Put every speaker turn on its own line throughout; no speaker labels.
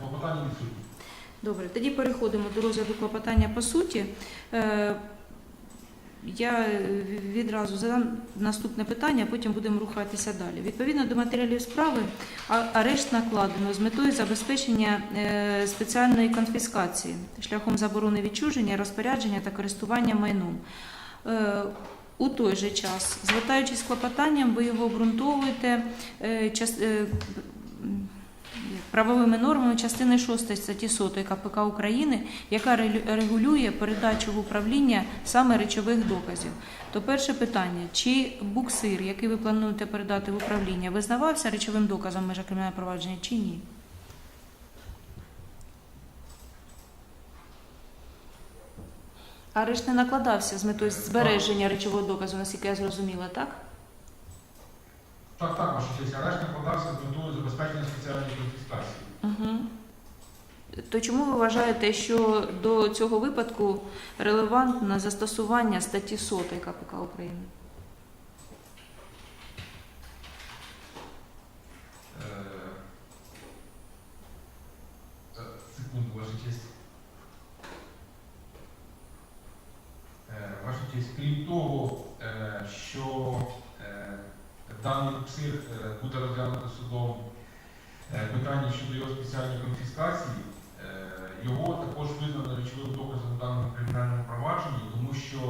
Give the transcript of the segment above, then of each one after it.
Клопотання відсутні.
Добре, тоді переходимо до розгляду клопотання по суті. Е, Я відразу задам наступне питання, а потім будемо рухатися далі. Відповідно до матеріалів справи, арешт накладено з метою забезпечення е, спеціальної конфіскації шляхом заборони відчуження, розпорядження та користування майном. Е, У той же час, звертаючись клопотанням, ви його обґрунтовуєте е, е, правовими нормами частини 6 статті 100 КПК України, яка регулює передачу в управління саме речових доказів. То перше питання: чи буксир, який ви плануєте передати в управління, визнавався речовим доказом в межах кримінального провадження чи ні? Арешт не накладався з метою збереження речового доказу, наскільки я зрозуміла, так?
Так, так, ваша честь. Арешт накладався з метою забезпечення спеціальної.
Угу. То чому ви вважаєте, що до цього випадку релевантне застосування статті 100 КПК України?
Е, Секунду. Е, честь, крім того, е, що даний е, буде розглянуто судом питання щодо його спеціальної конфіскації, е, його також визнано речовим доказом у даному кримінальному провадженні, тому що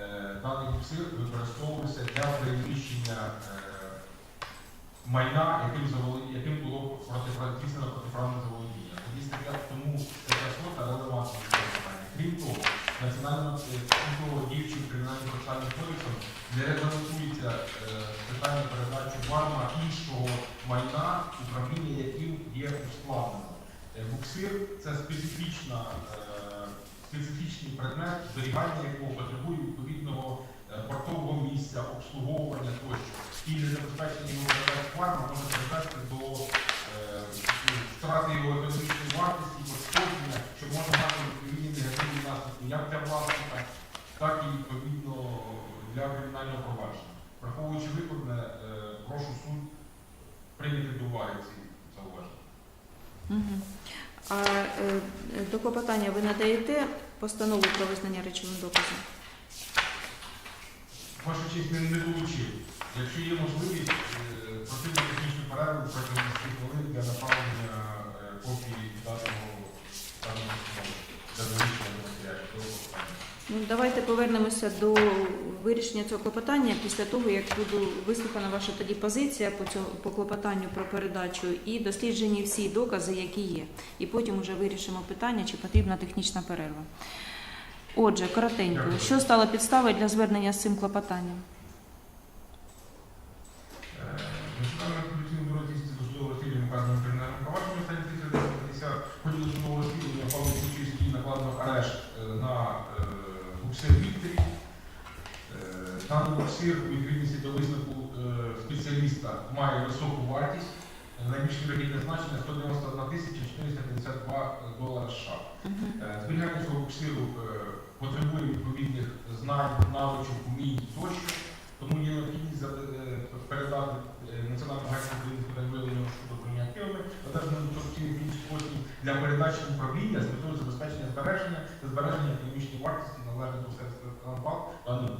е, даний буксир використовувався для переміщення е, майна, яким, заволі- яким було здійснено протиправне заволодіння. Тому стаття 100 релевантна питання. Крім того, того, діючим кримінальним процесуальним кодексом не регламентується е, питання передачі варма іншого майна, управління яким є ускладнено. Буксир це специфічна, е, специфічний предмет, зберігання якого потребує відповідного е, портового місця, обслуговування тощо. І незабезпечення його варма може призвести до е, втрати його економічної вартості, пошкодження, що може мати відповідні негативні наслідки як для власника, так і відповідно для кримінального провадження. Враховуючи викладне, прошу суд прийняти до уваги ці зауваження.
Угу. А е, до клопотання ви надаєте постанову про визнання речовим доказом?
Ваша честь не, не долучив. Якщо є можливість, е, би технічну перерву протягом 10 хвилин для направлення е, копії даного
Ну, давайте повернемося до вирішення цього клопотання після того, як буде вислухана ваша тоді позиція по цьому по клопотанню про передачу і досліджені всі докази, які є. І потім вже вирішимо питання, чи потрібна технічна перерва. Отже, коротенько, що стало підставою для звернення з цим клопотанням?
Е, Національне антикорупційне бюро здійснює досудове розслідування вказаному кримінальному провадженню статті 350 в ході досудового розслідування ухвалено слідчої судді накладено арешт е, на е, буксир Вікторі. Е, Даний буксир у відповідності до висновку е, спеціаліста має високу вартість. Найбільш вірогідне значення 191 тисяча 452 долара США. Е, Зберігання цього буксиру е, потребує відповідних знань, навичок, умінь тощо. Тому є необхідність передати з питань виявлення щодо активами, одержаним корупційним в інший спосіб для передачі управління з метою забезпечення збереження та збереження економічної вартості належних до сервісу Транспал даний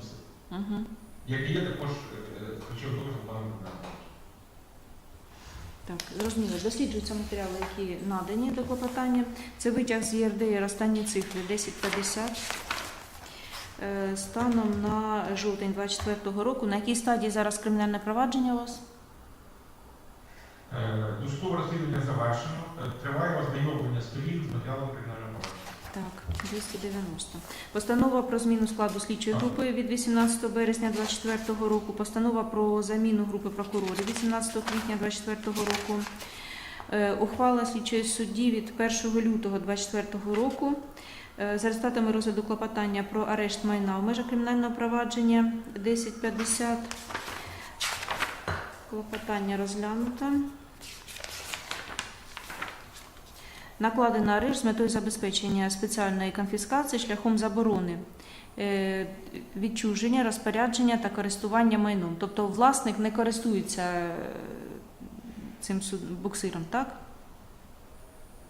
Мгм.
який є також е, ключовим доказом.
Так, зрозуміло. Досліджуються матеріали, які надані до клопотання. Це витяг з ЄРДР останні цифри 1050. Е, Станом на жовтень 24 року. На якій стадії зараз кримінальне провадження у вас?
Е, Досудове розслідування завершено. Е, Триває ознайомлення сторін з матеріалами кримінального.
Так, 290. Постанова про зміну складу слідчої групи від 18 березня 24 року. Постанова про заміну групи прокурорів 18 квітня 24 року. Е, Ухвала слідчої судді від 1 лютого 24 року. Е, За результатами розгляду клопотання про арешт майна в межах кримінального провадження 1050. Клопотання розглянуто. Накладено арешт з метою забезпечення спеціальної конфіскації шляхом заборони е, відчуження, розпорядження та користування майном. Тобто власник не користується е, цим буксиром, так?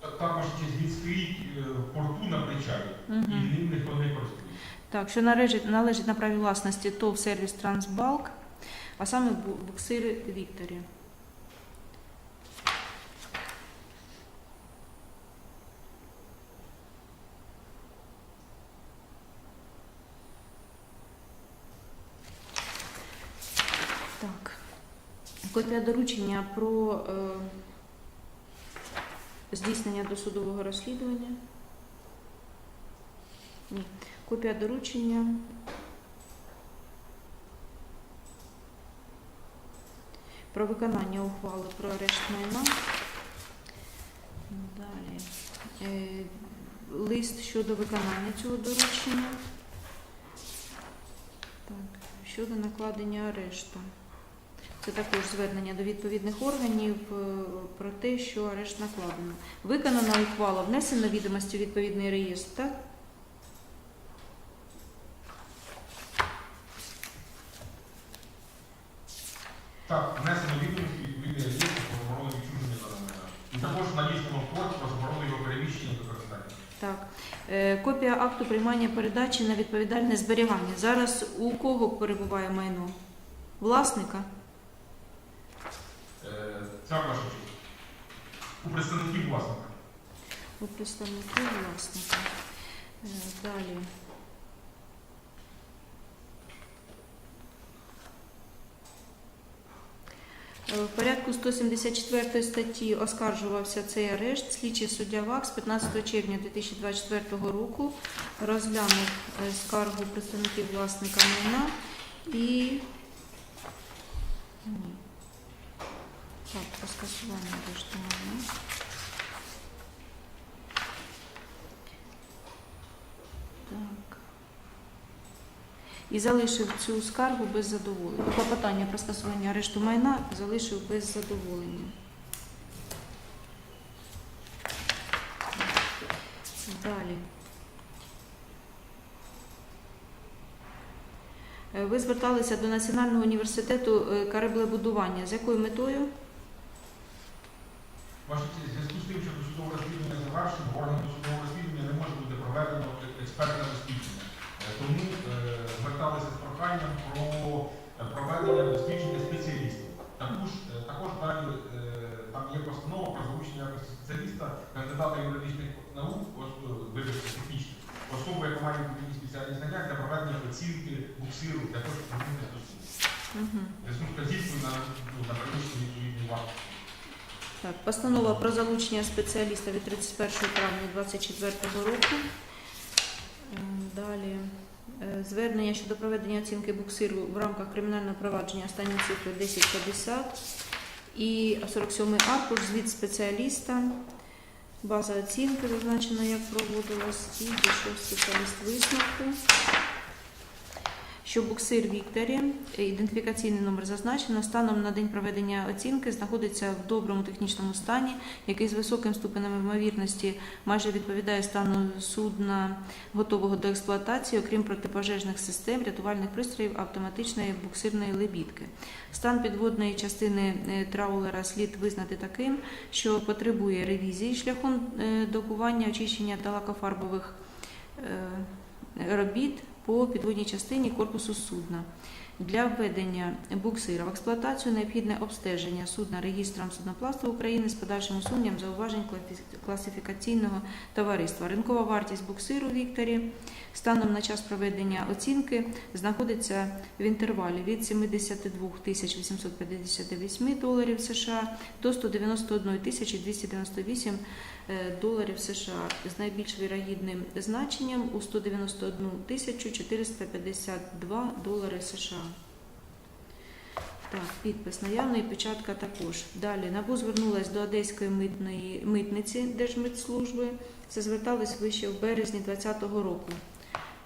Так, також чи стоїть е, в порту на причалі, і
Мгм.
ним ніхто не користується.
Так, що належить, належить на праві власності ТОВ сервіс Трансбалк, а саме буксири Вікторі. Так. Копія доручення про е, здійснення досудового розслідування. Ні. Копія доручення. Про виконання ухвали про арешт майна. Далі. Е, лист щодо виконання цього доручення. Так, щодо накладення арешту. Це також звернення до відповідних органів е, про те, що арешт накладено. Виконана ухвала, внесено відомості у відповідний реєстр, так?
Так, внесено відомості відповідний реєстр про заборону відчуження даного. І також надіслано в порт про заборону його переміщення та використання.
Так. Е, Копія акту приймання передачі на відповідальне зберігання. Зараз у кого перебуває майно? Власника?
Ця ваша. У представників власника.
У представників власника. Е, Далі. Е, В порядку 174 статті оскаржувався цей арешт. Слідчий суддя ВАКС 15 червня 2024 року розглянув е, скаргу представників власника майна і. Так, про скасування арешту майна. Так. І залишив цю скаргу без задоволення. Клопотання про скасування арешту майна залишив без задоволення. Далі. Е, Ви зверталися до Національного університету е, кораблебудування. З якою метою?
Ваша честь, зв'язку з тим, що досудове розслідування завершено, органом досудового розслідування не може бути проведено експертне дослідження. Е, Тому е, зверталися з проханням про проведення дослідження спеціалістів. Також, е, також далі там є постанова про залучення якості спеціаліста, кандидата юридичних наук, вибачте, технічних, особи, яка має відповідні спеціальні знання для проведення оцінки буксиру для того, щоб звернутися до суду. Зв'язку з вказівкою на, ну, на приміщення.
Так, постанова про залучення спеціаліста від 31 травня 2024 року. Е, Далі. Е, Звернення щодо проведення оцінки буксиру в рамках кримінального провадження останні цифри 1050 і 47 аркуш, звіт спеціаліста, база оцінки зазначена, як проводилась, і дійшов спеціаліст висновку. Що буксир Вікторі, ідентифікаційний номер зазначено, станом на день проведення оцінки знаходиться в доброму технічному стані, який з високим ступенем ймовірності майже відповідає стану судна, готового до експлуатації, окрім протипожежних систем, рятувальних пристроїв, автоматичної буксирної лебідки. Стан підводної частини е, траулера слід визнати таким, що потребує ревізії шляхом е, докування, очищення та лакофарбових е, робіт по підводній частині корпусу судна. Для введення буксира в експлуатацію необхідне обстеження судна реєстром судноплавства України з подальшим усуненням зауважень класифікаційного товариства. Ринкова вартість буксиру Вікторі станом на час проведення оцінки знаходиться в інтервалі від 72 тисяч 858 доларів США до 191 тисячі 298 е, доларів США з найбільш вірогідним значенням у 191 тисячу 452 долари США. Так, підпис наявний, печатка також. Далі НАБУ звернулась до Одеської митної митниці Держмитслужби. Це звертались вище в березні 2020 року.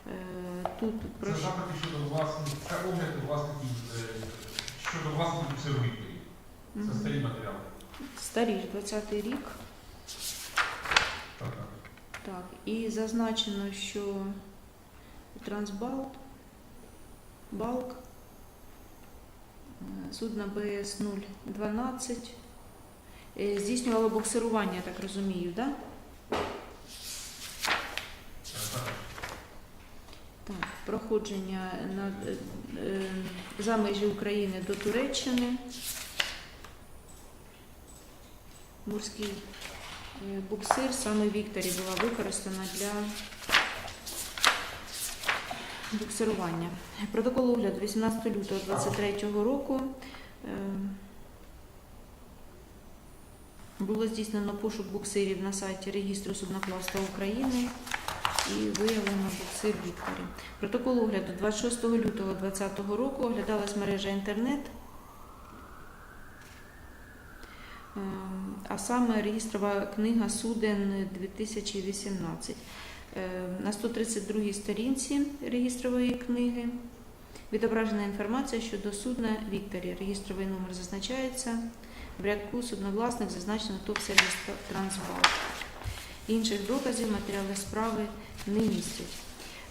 Е, Тут
Це
про що?
запити щодо власників, це огляд власників е, щодо власників сервітої. Це старі матеріали.
старі 20-й рік.
Так, так.
Так, і зазначено, що Трансбалт, Балк, Е, судна БС-012. Е, Здійснювала буксирування, я так розумію, так? Да? Так, проходження на, е, за межі України до Туреччини. Морський буксир саме Вікторі була використана для буксирування. Протокол огляду 18 лютого 2023 року. е, Було здійснено пошук буксирів на сайті Регістру судноплавства України і виявлено буксир Вікторі. Протокол огляду 26 лютого 2020 року оглядалась мережа інтернет, е, а саме реєстрова книга Суден 2018. Е, На 132 сторінці реєстрової книги відображена інформація щодо судна Вікторі. Реєстровий номер зазначається. В рядку судновласник зазначено ТОВ сервіс Трансбал. Інших доказів матеріали справи не містять.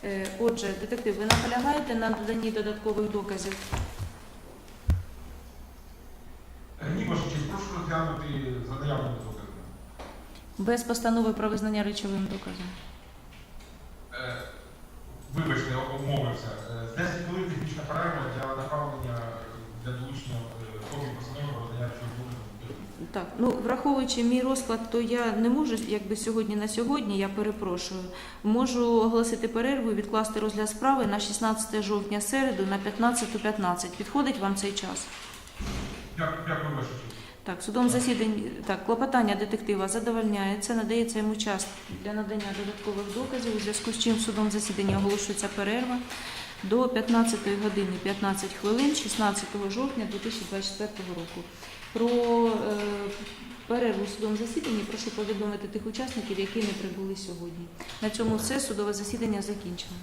Е, Отже, детектив, ви наполягаєте на доданні додаткових доказів?
Е, Ні, ваша честь, прошу розглянути за наявними доказами.
Без постанови про визнання речовим доказом.
Е, Вибачте, обмовився. Е, 10 хвилин технічна перерва для направлення е, для долучення е, копії постанови про надання речових доказів.
Так, ну враховуючи мій розклад, то я не можу, якби сьогодні на сьогодні, я перепрошую. Можу оголосити перерву і відкласти розгляд справи на 16 жовтня середу на 15.15. Підходить вам цей час?
Дякую, дякую.
Так, судом засідань так, клопотання детектива задовольняється, надається йому час для надання додаткових доказів, у зв'язку з чим судом засідання оголошується перерва до 15 години 15 хвилин 16 жовтня 2024 року. Про е, перерву в судовому засіданні прошу повідомити тих учасників, які не прибули сьогодні. На цьому все судове засідання закінчено.